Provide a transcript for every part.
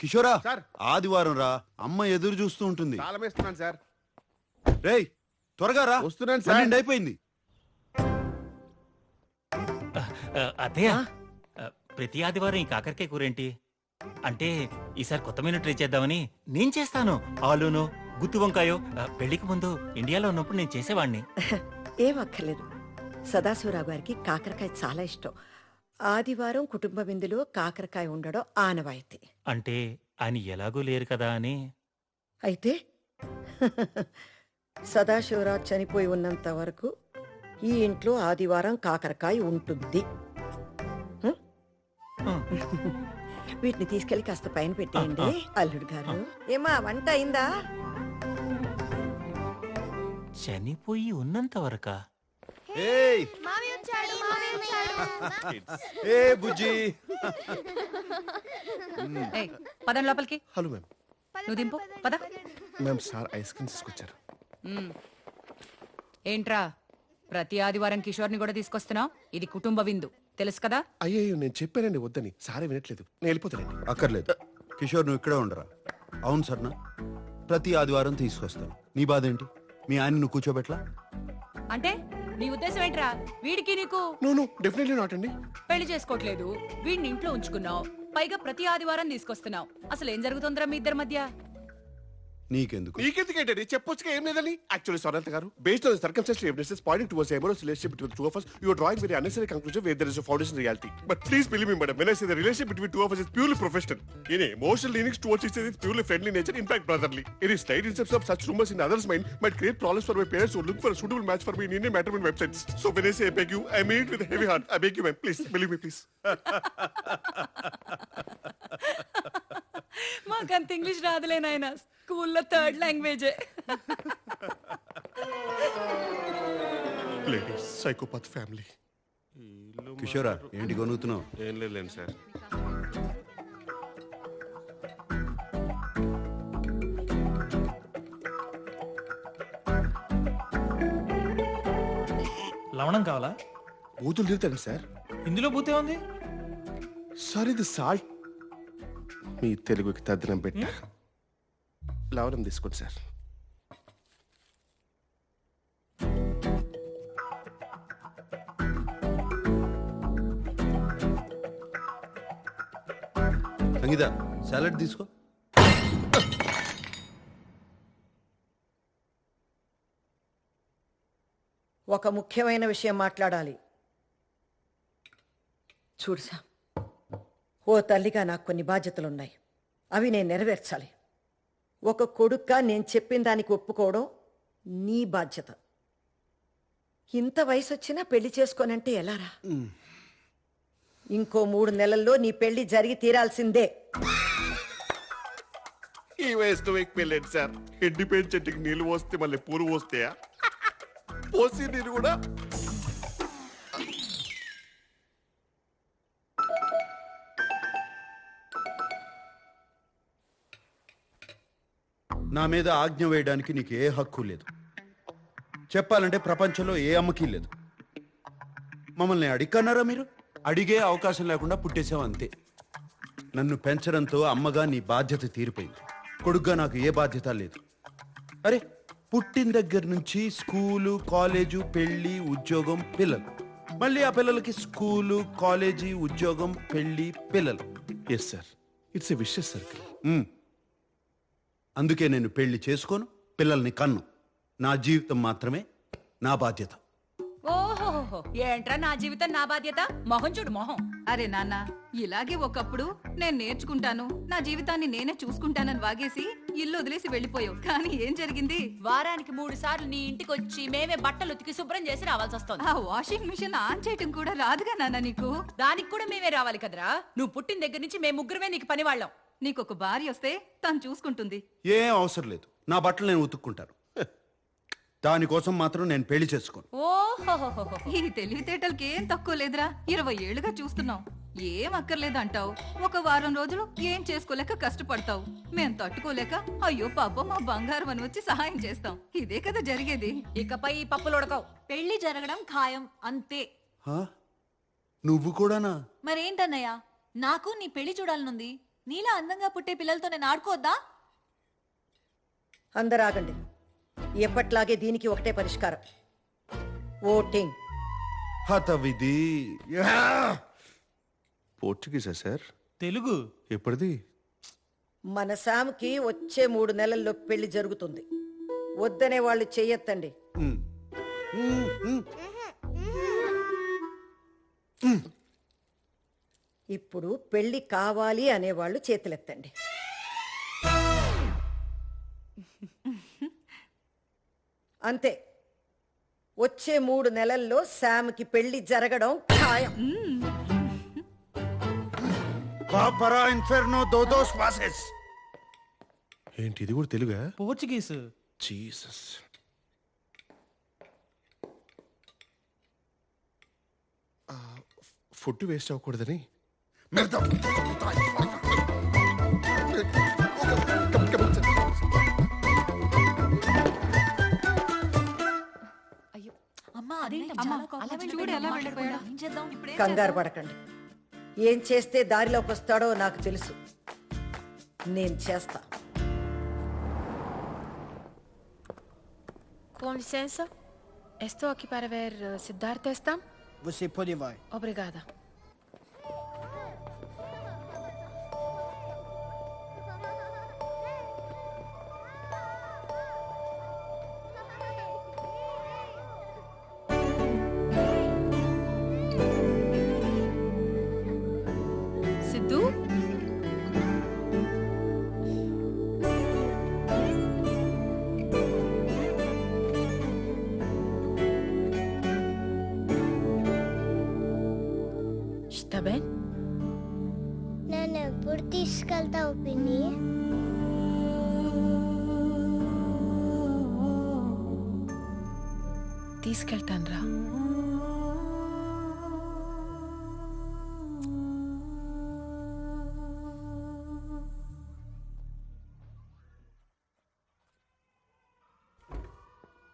కిషోరా sir. ఆదివారం రా. అమ్మ ఎదురు చూస్తూ ఉంటుంది. తాళం వేస్తున్నాను సార్. రేయ్ త్వరగా రా. వస్తున్నాను సార్. పన్నెండు అయిపోయింది. ఆ, ప్రతి ఆదివారం ఈ కాకరకాయ కూరేంటి? అంటే ఈసారి కొత్త మెనూ ట్రై చేద్దామని నేను చేస్తాను. ఆలూను గుత్తి వంకాయో ఆ, పెళ్ళికి ముందు ఇండియాలో ఉన్నప్పుడు నేను చేసేవాడిని ఏం అక్కర్లేదు. సదాశివరావు గారికి కాకరకాయ చాలా ఇష్టం. ఆదివారం కుటుంబ విందులో కాకరకాయ ఉండడం ఆనవాయితీ. అంటే ఆయన ఎలాగూ లేరు కదా అని? అయితే సదాశివరావు చనిపోయి ఉన్నంత వరకు ఈ ఇంట్లో ఆదివారం కాకరకాయ ఉంటుంది. వీటిని తీసుకెళ్ళి కాస్త పైన పెట్టేయండి అల్లుడు గారు. ఏమా వంట అయిందా? చనిపోయి ఉన్నంత వరకా? ఏయ్. ఏ బుజ్జి. ఏయ్, పదం లోపలికి. Hello ma'am. నువ్వు దింపు. పద. మ్యామ్ సార్ ఐస్ క్రీమ్ తీసుకొచ్చారు. మ్మ్. ఏంట్రా? ప్రతి ఆదివారం కిషోర్ని కూడా తీసుకొస్తున్నావు? ఇది కుటుంబ విందు. తెలుసు కదా? అయ్యో నేను చెప్పానండి వద్దని. సారే వినట్లేదు. నేను వెళ్ళిపోతానండి. అక్కర్లేదు. కిషోర్ నువ్వు ఇక్కడే ఉండరా? అవును సర్నా ప్రతి ఆదివారం తీసుకొస్తాను. నీ బాధ ఏంటి మీ ఆయన నువ్వు కూర్చోబెట్లా అంటే? నీ ఉద్దేశం ఏంట్రా? వీడికి నీకు? నో నో డెఫినెట్లీ నాట్ అండి. పెళ్ళి చేసుకోవట్లేదు. వీడిని ఇంట్లో ఉంచుకున్నావు. పైగా ప్రతి ఆదివారం తీసుకొస్తున్నావు. అసలు ఏం జరుగుతుందిరా మీ ఇద్దరి మధ్య? నీకెందుకు నీకెందుకేంటండి చెప్పొచ్చుగా ఏం లేదని యాక్చువల్లీ సొరంత గారు based on circumstantial evidences pointing towards amorous relationship between two of us you are drawing very unnecessary conclusion where there is a foundation in reality but please believe me madam when i say the relationship between two of us is purely professional in emotional leanings towards each other is purely friendly nature in fact brotherly any slight instance of such rumors in others mind might create problems for my parents who look for a suitable match for me in Indian matrimony websites so when i say i beg you i mean it with a heavy heart i beg you ma'am please believe me please మాకంత English రాదులే నాయన స్కూల్లో third లాంగ్వేజే. Psychopath family. కిషోరా ఏంటి కొనుగుతున్నావు ఏం లేదు సార్. లవణం కావాలా? బూతులు తిరుగుతాను సార్. ఇందులో బూతే ఉంది? సార్ ఇది సాల్ట్. మీ తెలుగుకి తద్దనం పెట్ట. లవణం తీసుకోండి సార్ సంగీత సాలడ్ తీసుకో. ఒక ముఖ్యమైన విషయం మాట్లాడాలి. చూడు సామ్ ఓ తల్లిగా నాకు కొన్ని బాధ్యతలున్నాయి. అవి నేను నెరవేర్చాలి. ఒక కొడుక్గా నేను చెప్పిన దానికి ఒప్పుకోవడం నీ బాధ్యత. ఇంత వయసు వచ్చినా పెళ్ళి చేసుకోనంటే ఎలారా? ఇంకో మూడు నెలల్లో నీ పెళ్ళి జరిగి తీరాల్సిందే. ఈ వయసులో సార్? ఎండిపోయిన చెట్టుకి నీళ్ళు పోస్తే మళ్ళీ పూలు పోస్తాయా? పోసి నీరు కూడా నా మీద ఆజ్ఞ వేయడానికి నీకు ఏ హక్కు లేదు. చెప్పాలంటే ప్రపంచంలో ఏ అమ్మకి లేదు. మమ్మల్ని అడిగన్నారా మీరు? అడిగే అవకాశం లేకుండా పుట్టేసావు అంతే. నన్ను పెంచడంతో అమ్మగా నీ బాధ్యత తీరిపోయింది. కొడుగ్గా నాకు ఏ బాధ్యత లేదు. అరే పుట్టిన దగ్గర నుంచి స్కూలు కాలేజు పెళ్ళి ఉద్యోగం పిల్లలు. మళ్ళీ ఆ పిల్లలకి స్కూలు కాలేజీ ఉద్యోగం పెళ్ళి పిల్లలు. Yes sir it's a vicious circle. అందుకే నేను పెళ్ళి చేసుకోను పిల్లల్ని కన్ను. నా జీవితం మాత్రమే నా బాధ్యత. ఓహోహో ఏంట్రా నా జీవితం నా బాధ్యత? మొహం చూడు మొహం. అరే నాన్న ఇలాగే ఒకప్పుడు నేను నేర్చుకుంటాను. నా జీవితాన్ని నేనే చూసుకుంటానని వాగేసి ఇల్లు వదిలేసి వెళ్ళిపోయావు. కానీ ఏం జరిగింది? వారానికి మూడు సార్లు నీ ఇంటికి వచ్చి మేమే బట్టలు ఉతికి శుభ్రం చేసి రావాల్సి వస్తుంది. ఆ వాషింగ్ మిషన్ ఆన్ చేయటం కూడా రాదుగా నాన్న నీకు? దానికి కూడా మేమే రావాలి కదరా. నువ్వు పుట్టిన దగ్గర నుంచి మేము ముగ్గురమే నీకు పని వాళ్ళం నీకు ఒక భార్య వస్తే తను చూసుకుంటుంది. ఏం అవసరం లేదు. నా బట్టలు నేను ఉతుక్కుంటాను. దానికోసం మాత్రం నేను పెళ్ళి చేసుకోను. ఓహోహోహో ఈ తెలివితేటలకి ఏం తక్కువ లేదురా. ఇరవై ఏళ్ళుగా చూస్తున్నావు ఏం అక్కర్లేదు అంటావు. ఒక వారం రోజులు ఏం చేసుకోలేక కష్టపడతావు. మేం తట్టుకోలేక అయ్యో పాపం మా బంగారం అని వచ్చి సహాయం చేస్తాం. ఇదే కదా జరిగేది. ఇకపై ఈ పప్పులు ఉడకవు. పెళ్ళి జరగడం ఖాయం. అంతే. హా? నువ్వు కూడానా? మరేంటన్నయ్య? నాకు నీ పెళ్ళి చూడాలనుంది. నీలా అందంగా పుట్టే పిల్లలతో నేను ఆడుకోవద్దా? అందరూ ఆగండి ఎప్పట్లాగే దీనికి ఒకటే పరిష్కారం. ఓటింగ్. హత విధి పోర్చుగీసా సార్? తెలుగు. ఎప్పటిది? మన శామ్కి వచ్చే మూడు నెలల్లో పెళ్ళి జరుగుతుంది. వద్దనే వాళ్ళు చెయ్యొద్దండి. ఇప్పుడు పెళ్ళి కావాలి అనేవాళ్ళు చేతులెత్తండి. అంతే. వచ్చే మూడు నెలల్లో శామ్కి పెళ్ళి జరగడం ఖాయం. ఇన్ఫెర్నో ఏంటి ఇది కూడా తెలుగా? పోర్చుగీస్. జీసస్. ఫుడ్ వేస్ట్ అవ్వకూడదని కంగారు పడకండి. ఏం చేస్తే దారిలోకి వస్తాడో నాకు తెలుసు. నేను చేస్తా. Com licença, estou aqui para ver Siddhartha Estam. Você pode vai. Obrigada. ఎప్పుడు తీసుకెళ్తావు పిన్ని. తీసుకెళ్తాను రా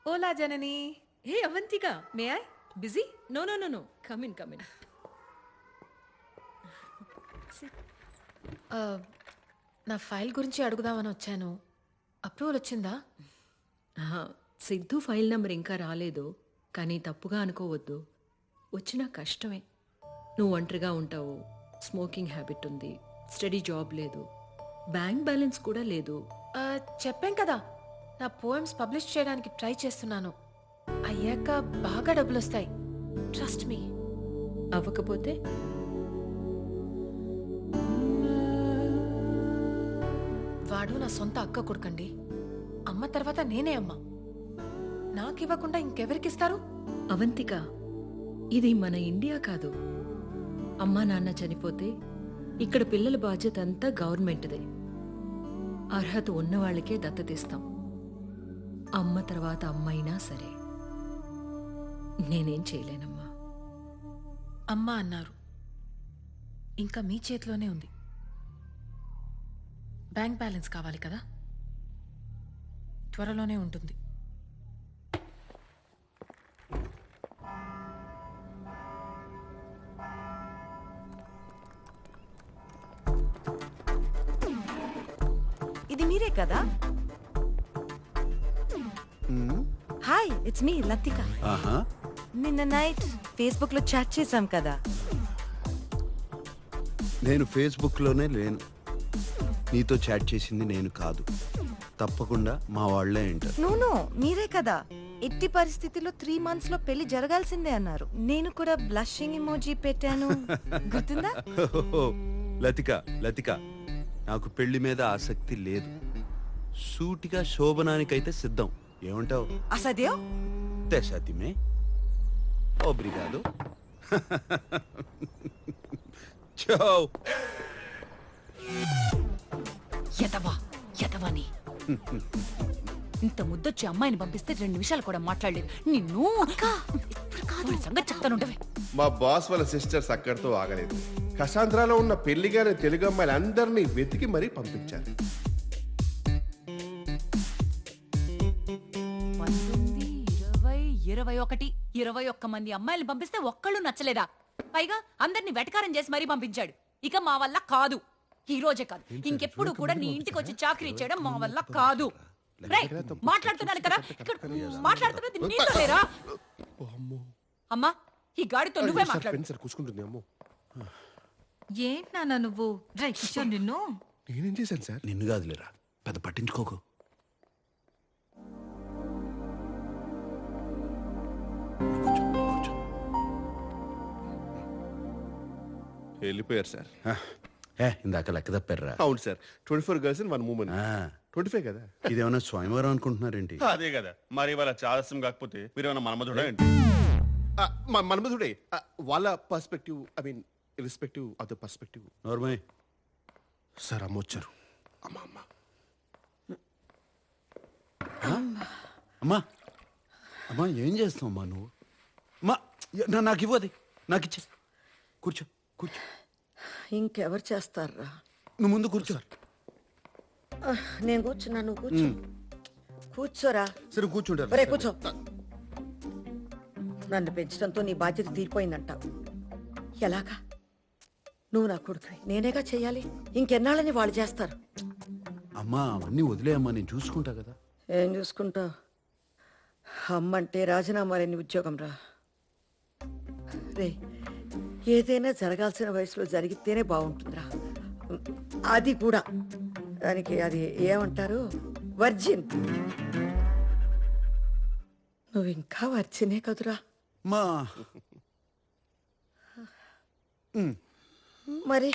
Ola Janani. Hey Avantika may I? Busy? No no no no. Come in come in. నా ఫైల్ గురించి అడుగుదామని వచ్చాను. అప్రూవల్ వచ్చిందా? సిద్ధు ఫైల్ నంబర్ ఇంకా రాలేదు కానీ తప్పుగా అనుకోవద్దు. వచ్చినా కష్టమే. నువ్వు ఒంటరిగా ఉంటావు. స్మోకింగ్ హ్యాబిట్ ఉంది. స్టడీ జాబ్ లేదు. బ్యాంక్ బ్యాలెన్స్ కూడా లేదు. చెప్పాం కదా. నా పోయమ్స్ పబ్లిష్ చేయడానికి ట్రై చేస్తున్నాను. అయ్యాక బాగా డబ్బులు వస్తాయి ట్రస్ట్ మీ. అవ్వకపోతే వాడు నా సొంత అక్క కొడుకండి. అమ్మ తర్వాత నేనే అమ్మ. నాకివ్వకుండా ఇంకెవరికిస్తారు? అవంతిక ఇది మన ఇండియా కాదు. అమ్మా నాన్న చనిపోతే ఇక్కడ పిల్లల బాధ్యత అంతా గవర్నమెంట్దే. అర్హత ఉన్న వాళ్ళకే దత్తతిస్తాం అమ్మ తర్వాత అమ్మైనా సరే. నేనేం చేయలేనమ్మా. అమ్మ అన్నారు. ఇంకా మీ చేతిలోనే ఉంది. బ్యాంక్ బ్యాలెన్స్ కావాలి కదా? త్వరలోనే ఉంటుంది. ఇది మీరే కదా? హాయ్ ఇట్స్ మీ లతిక నిన్న నైట్ ఫేస్బుక్లో చాట్ చేసాం కదా. నేను ఫేస్బుక్లోనే లేను. నీతో చాట్ చేసింది నేను కాదు. తప్పకుండా మా వాళ్ళే వింటారు మీరే కదా. ఎట్టి పరిస్థితిలో త్రీ మంత్స్లో పెళ్ళి జరగాల్సిందే అన్నారు. నేను కూడా బ్లషింగ్ ఇమోజీ పెట్టాను. గుర్తుందా? లతిక లతిక నాకు పెళ్ళి మీద ఆసక్తి లేదు. సూటిగా శోభనానికైతే సిద్ధం. ఏమంటావు? అసదేవ్ తెసతిమే ఓబ్రిగాదు చో ఎదవా ఎదవని ఇంత ముద్దొచ్చి అమ్మాయిని పంపిస్తే రెండు నిమిషాలు కూడా మాట్లాడలేదు. నిన్ను సంగతి చెప్తానుండవే. మా బాస్ వాళ్ళ సిస్టర్స్ అక్కడితో ఆగలేదు. కసాంధ్రాలో ఉన్న పెళ్ళిగానే తెలుగు అమ్మాయిలు అందరినీ వెతికి మరీ పంపించారు. పంతొమ్మిది ఇరవై ఇరవై ఒకటి ఇరవై ఒక్క మంది అమ్మాయిలు పంపిస్తే ఒక్కళ్ళు నచ్చలేదా? పైగా అందరిని వెటకారం చేసి మరీ పంపించాడు. ఇక మా వల్ల కాదు. ఈ రోజే కాదు. ఇంకెప్పుడు కూడా నీ ఇంటికి వచ్చి చాకరీ చేయడం మా వల్ల కాదు. మాట్లాడుతున్నాను కదా? ఇక్కడ మాట్లాడుతున్నది నీతో లేరా? అమ్మా. ఈ గాడితో నువ్వే మాట్లాడు. పెన్ సార్ కూర్చుంటుంది అమ్మో. ఏంటి నాన్న నువ్వు? డ్రై నిన్ను. నేనేం చేశాను సార్? నిన్ను కాదులేరా పెద్ద పట్టించుకోకు. వెళ్ళిపోయారు సార్. ఏ ఇందాక లెక్క తప్పారా అవును sir. Twenty four girls in one moment ఆ, ట్వంటీ ఫైవ్ కదా? ఇదేమన్నా స్వయంవరం అనుకుంటున్నారేంటి? అదే కదా. మరి వాళ్ళ చాదస్యం కాకపోతే మీరు ఏమైనా మనమధుడా ఏంటి? మనమధుడే. వాళ్ళ perspective I mean respective of the perspective నోర్మయ్. Sir అమ్మ వచ్చారు. అమ్మ అమ్మ. అమ్మా. అమ్మా ఏం చేస్తావు అమ్మా నువ్వు? అమ్మా నా- నాకు ఇవ్వది నాకు ఇచ్చే. కూర్చో కూర్చో. ఇంకెవరు చేస్తారా? నువ్వు ముందు కూర్చో. నేను కూర్చున్నా నువ్వు కూర్చో. కూర్చోరా. సరే కూర్చుంటారు. ఒరే కూర్చో. నన్ను పెంచడంతో నీ బాధ్యత తీరిపోయిందంటావు ఎలాగా? నువ్వు నా కొడుకువి నేనేగా చెయ్యాలి? ఇంకెన్నాళ్ళని వాళ్ళు చేస్తారు? అమ్మా అవన్నీ వదిలేయమ్మా నేను చూసుకుంటా కదా. ఏం చూసుకుంటావు అమ్మంటే రాజీనామా లేని ఉద్యోగం రా రే ఏదైనా జరగాల్సిన వయసులో జరిగితేనే బాగుంటుందిరా. అది కూడా. దానికి అది ఏమంటారు? వర్జిన్. నువ్వు ఇంకా వర్జినే కదురా. మా. మరి?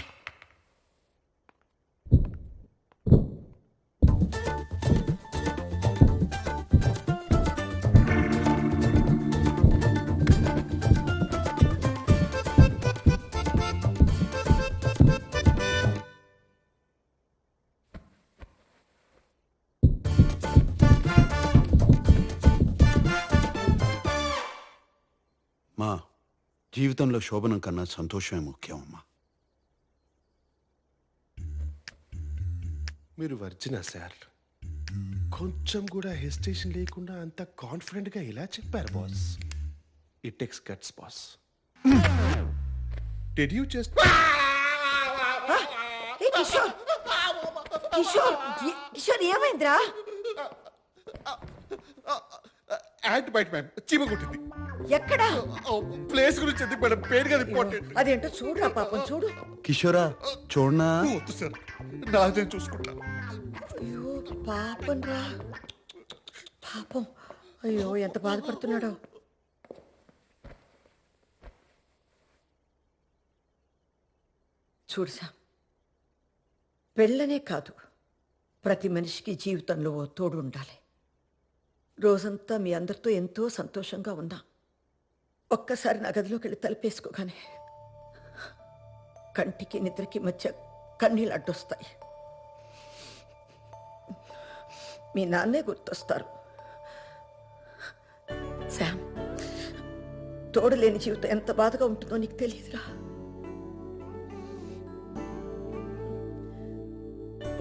జీవితంలో శోభనం కన్నా సంతోషమే ముఖ్యం అమ్మా మీరు వర్జినా సార్ కొంచెం కూడా హెసిటేషన్ లేకుండా అంత కాన్ఫిడెంట్గా ఇలా చెప్పారు boss it takes guts boss dead you just Kishore Kishore Kishore ఏమైందిరా యాంట్ బైట్ మ్యామ్ చీమ కొట్టింది ఎక్కడా? ప్లేస్ గురించి ఎందుకు మేడం? పేరు కదా ఇంపార్టెంట్. అదేంటో చూడురా పాపం చూడు. కిషోరా చూడనా? వద్దు సార్. నాదే చూసుకుంటా. అయ్యో పాపం రా పాపం. అయ్యో ఎంత బాధపడుతున్నాడో. చూడు సామ్ పెళ్ళనే కాదు. ప్రతి మనిషికి జీవితంలో ఓ తోడు ఉండాలి. రోజంతా మీ అందరితో ఎంతో సంతోషంగా ఉన్నా ఒక్కసారి నా గదిలోకి వెళ్ళి తలుపేసుకోగానే కంటికి నిద్రకి మధ్య కన్నీళ్ళు అడ్డొస్తాయి. మీ నాన్నే గుర్తొస్తారు. శామ్ తోడు లేని జీవితం ఎంత బాధగా ఉంటుందో నీకు తెలియదురా.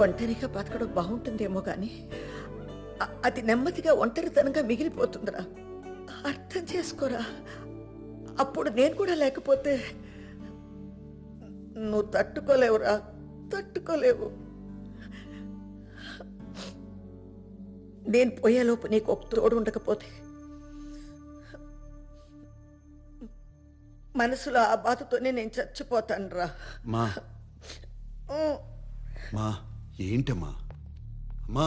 ఒంటరిగా బతకడం బాగుంటుందేమో కానీ అది నెమ్మదిగా ఒంటరితనంగా మిగిలిపోతుందిరా. అర్థం చేసుకోరా. అప్పుడు నేను కూడా లేకపోతే నువ్వు తట్టుకోలేవురా తట్టుకోలేవు. నేను పోయేలోపు నీకు ఒక తోడు ఉండకపోతే మనసులో ఆ బాధతోనే నేను చచ్చిపోతాను రా మా మా ఏంటమ్మా? అమ్మా.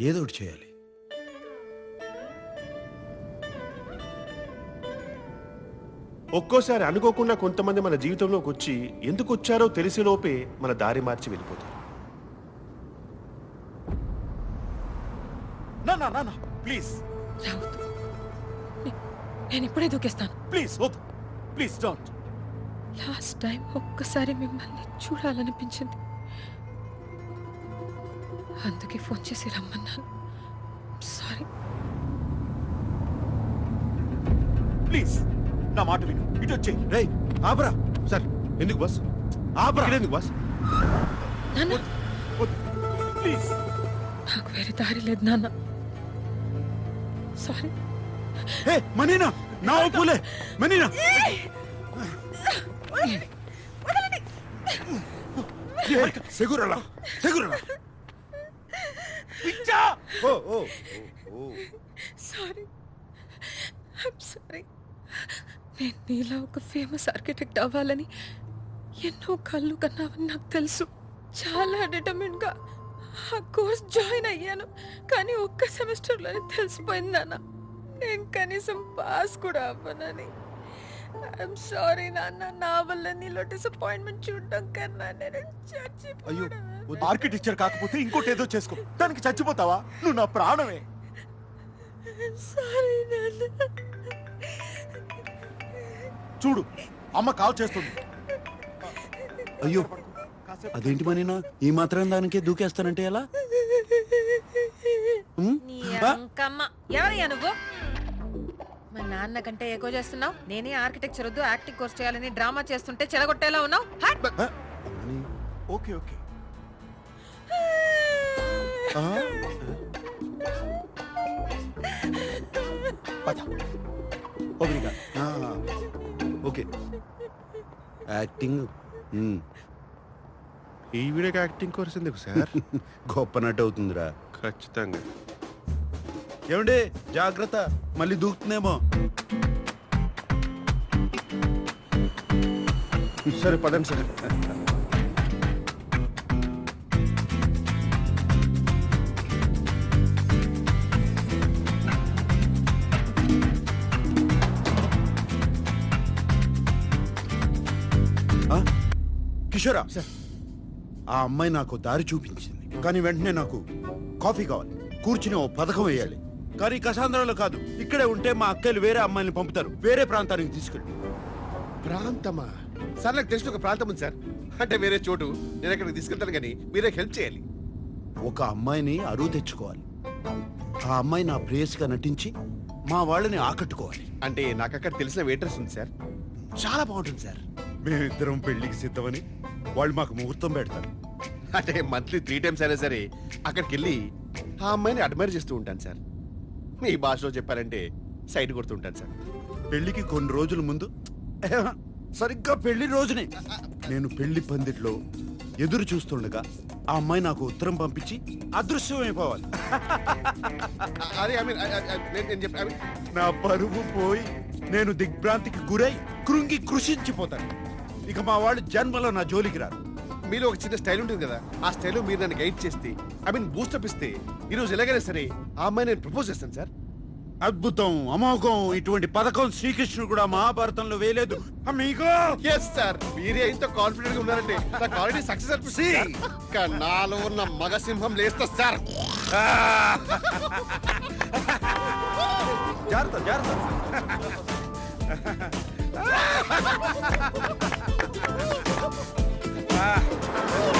ఏదో ఒకటి చేయాలి. ఒక్కోసారి అనుకోకుండా కొంతమంది మన జీవితంలోకి వచ్చి ఎందుకు వచ్చారో తెలిసే లోపే మన దారి మార్చి వెళ్ళిపోతారు. ప్లీజ్. నేను ఇప్పుడే దూకేస్తాను. Please please don't. Last time ఒక్కసారి మిమ్మల్ని చూడాలనిపించింది. అందుకే ఫోన్ చేసి రమ్మన్నాను. సారీ. ప్లీజ్ నా మాట విను. ఇటు వచ్చేయ్ రే ఆపరా. సార్ ఎందుకు బాస్? ఆపరా. ఎందుకు బాస్? నాన్న. ప్లీజ్. నాకు వేరే దారి లేదు నాన్న. సారీ. ఏ మనీనా నా ఒప్పులే. మనీనా. సెగురలా సెగురలా. ఓ ఓ ఓ సారీ ఐమ్ సారీ నేను నీలా ఒక ఫేమస్ ఆర్కిటెక్ట్ అవ్వాలని ఎన్నో కళ్ళు కన్నావని నాకు తెలుసు. చాలా డిటర్మిన్గా ఆ కోర్స్ జాయిన్ అయ్యాను. కానీ ఒక్క సెమిస్టర్లోనే తెలిసిపోయింది నాన్న. నేను కనీసం పాస్ కూడా అవ్వనని. ఐఎమ్ సారీ నాన్న. నా వల్ల నీలో డిసప్పాయింట్మెంట్ చూడడం కన్నా నేను అయ్యో చచ్చిపోవడం ఆర్కిటెక్చర్ కాకపోతే ఇంకోటి ఏదో చేసుకో. దానికి చచ్చిపోతావా? నువ్వు నా ప్రాణమే. సారీ నాన్న. చూడు అమ్మ కాల్ చేస్తుంది. అయ్యో అదేంటి మనీనా ఈ మాత్రం దానికే దూకేస్తానంటే ఎలా? అంకమ్మ. ఎవరయ్యా నువ్వు? మా నాన్న కంటే ఎక్కువ చేస్తున్నావు. నేనే ఆర్కిటెక్చర్ వద్దు యాక్టింగ్ కోర్స్ చేయాలని డ్రామా చేస్తుంటే చెడగొట్టేలా ఉన్నావు. హట్! ఓకే ఓకే ఆ? పద. ఓబ్రిగా ఆ. Okay acting um. Acting course ఎందుకు సార్ గొప్ప నటు అవుతుందిరా ఖచ్చితంగా. ఏమండి? జాగ్రత్త. మళ్ళీ దూకుతుందేమో. సరే పదండి సార్? కిషోరా ఆ అమ్మాయి నాకు దారి చూపించింది. కానీ వెంటనే నాకు కాఫీ కావాలి. కూర్చుని ఓ పథకం వేయాలి. కానీ కసాంధ్రంలో కాదు. ఇక్కడే ఉంటే మా అక్కలు వేరే అమ్మాయిని పంపుతారు. వేరే ప్రాంతానికి తీసుకెళ్ళి. ప్రాంతమా? సార్ నాకు తెలిసిన ఒక ప్రాంతం ఉంది సార్. అంటే వేరే చోటు. నేను అక్కడికి తీసుకెళ్తాను కానీ మీరే హెల్ప్ చేయాలి. ఒక అమ్మాయిని అరువు తెచ్చుకోవాలి. ఆ అమ్మాయి నా ప్రేయస్గా నటించి మా వాళ్ళని ఆకట్టుకోవాలి. అంటే నాకు అక్కడ తెలిసిన వెయిటర్స్ ఉంది సార్. చాలా బాగుంటుంది సార్. మేమిద్దరం పెళ్ళికి సిద్ధమని వాళ్ళు మాకు ముహూర్తం పెడతారు. అంటే మంత్లీ త్రీ టైమ్స్ అయినా సరే అక్కడికి వెళ్ళి ఆ అమ్మాయిని అడ్మైర్ చేస్తూ ఉంటాను సార్. మీ భాషలో చెప్పారంటే సైడ్ కొడుతూ ఉంటాను సార్. పెళ్ళికి కొన్ని రోజుల ముందు? సరిగ్గా పెళ్ళి రోజునే. నేను పెళ్ళి పందిట్లో ఎదురు చూస్తుండగా ఆ అమ్మాయి నాకు ఉత్తరం పంపించి అదృశ్యమైపోవాలి. నా పరువు పోయి నేను దిగ్భ్రాంతికి గురై కృంగి కృషించిపోతాను. ఇక మా వాళ్ళు జన్మలో నా జోలికి రారు. మీలో ఒక చిన్న స్టైల్ ఉంటుంది కదా ఆ స్టైల్ మీరు నన్ను గైడ్ చేస్తే ఐ మీన్ బూస్టప్ ఇస్తే ఈ రోజు ఎలాగైనా సరే ఆ అమ్మాయి నేను ప్రపోజ్ చేస్తాను సార్. అద్భుతం అమోఘం ఇటువంటి పథకం శ్రీకృష్ణుడు కూడా మహాభారతంలో వేయలేదు. అమ్మీగో ఎస్ సార్ మీరే ఇంత కాన్ఫిడెంట్గా ఉన్నారంటే నాకు ఆల్రెడీ సక్సెస్ అనిపిస్తుంది ఇంకా నాలో ఉన్న మగ సింహం లేస్తా సార్. జాగ్రత్త జాగ్రత్త. ఆ.